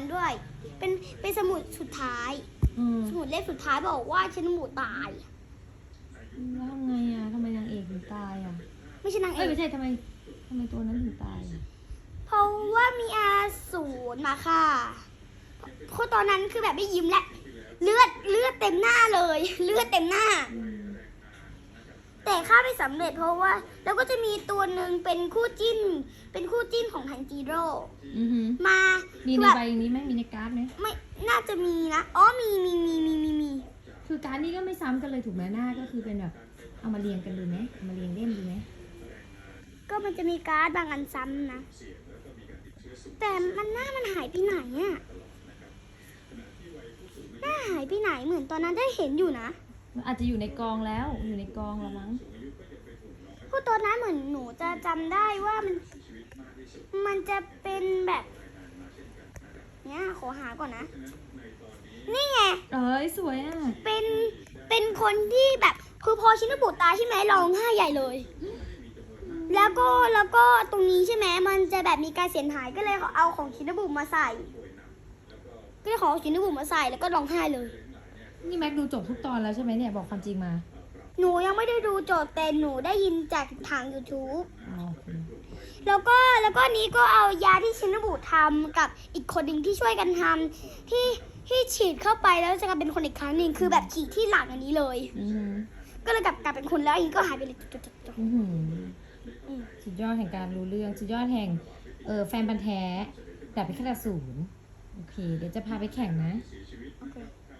นั้นด้วย เป็นเป็นสมุดสุดท้าย อืมสมุดเล่มสุดท้ายบอกว่าชินบุตาย แล้วทำไงอะทำไมนางเอกถึงตายอะไม่ใช่นางเอเอ้ยก ไม่ใช่ทำไมทำไมตัวนั้นถึงตายอะเพราะว่ามีอาสูรมาค่ะคือตอนนั้นคือแบบไม่ยิ้มและ เลือดเลือดเต็มหน้าเลย เลือดเต็มหน้า อืม แต่ข้าไม่สำเร็จเพราะว่า แล้วก็จะมีตัวหนึ่งเป็นคู่จิ้น เป็นคู่จิ้นของทันจิโร่อือหือมามีคือในแบบใบนี้ไหมมีในการ์ดไหมไม่น่าจะมีนะอ๋อมีมีมีมีมีมีคือการ์ดนี้ก็ไม่ซ้ำกันเลยถูกไหมหน้าก็คือเป็นแบบเอามาเรียงกันดูไหมเอามาเรียงเล่มดูไหมก็มันจะมีการ์ดบางอันซ้ำนะ แต่มันหน้ามันหายไปไหนอะหน้าหายไปไหนเหมือนตอนนั้นได้เห็นอยู่นะ มันอาจจะอยู่ในกองแล้ว อยู่ในกองแล้วมั้งก็ตอนนั้นเหมือนหนูจะจำได้ว่ามัน มันจะเป็นแบบ เนี่ยขอหาก่อนนะ นี่ไง เอ้ยสวยอะ เป็น เป็นคนที่แบบ คือพอชินบุตายใช่ไหมร้องไห้ใหญ่เลย แล้วก็ แล้วก็ตรงนี้ใช่ไหมมันจะแบบมีการเสียนหาย ก็เลยเอาของชินบุมาใส่ ก็เลยขอของชินบุมาใส่แล้วก็ร้องไห้เลย นี่แม็กดูจบทุกตอนแล้วใช่ไหมเนี่ยบอกความจริงมาหนูยังไม่ได้ดูโจทย์แต่หนูได้ยินจากทาง YouTube อ๋อโอเคแล้วก็แล้วก็นี้ก็เอายาที่ชินบุทำกับอีกคนหนึ่งที่ช่วยกันทำที่ที่ฉีดเข้าไปแล้วจะกลายเป็นคนอีกครั้งหนึ่งคือแบบฉีดที่หลังอันนี้เลย อือหือก็เลยกลับกลายเป็นคนแล้วอันนี้ก็หายไปเลยจุดๆๆอื้อหืออืมสุดยอดแห่งการรู้เรื่องสุดยอดแห่งเออแฟนพันธ์แท้แต่เป็นแค่ศูนย์โอเค เดี๋ยวจะพาไปแข่งนะๆโอเค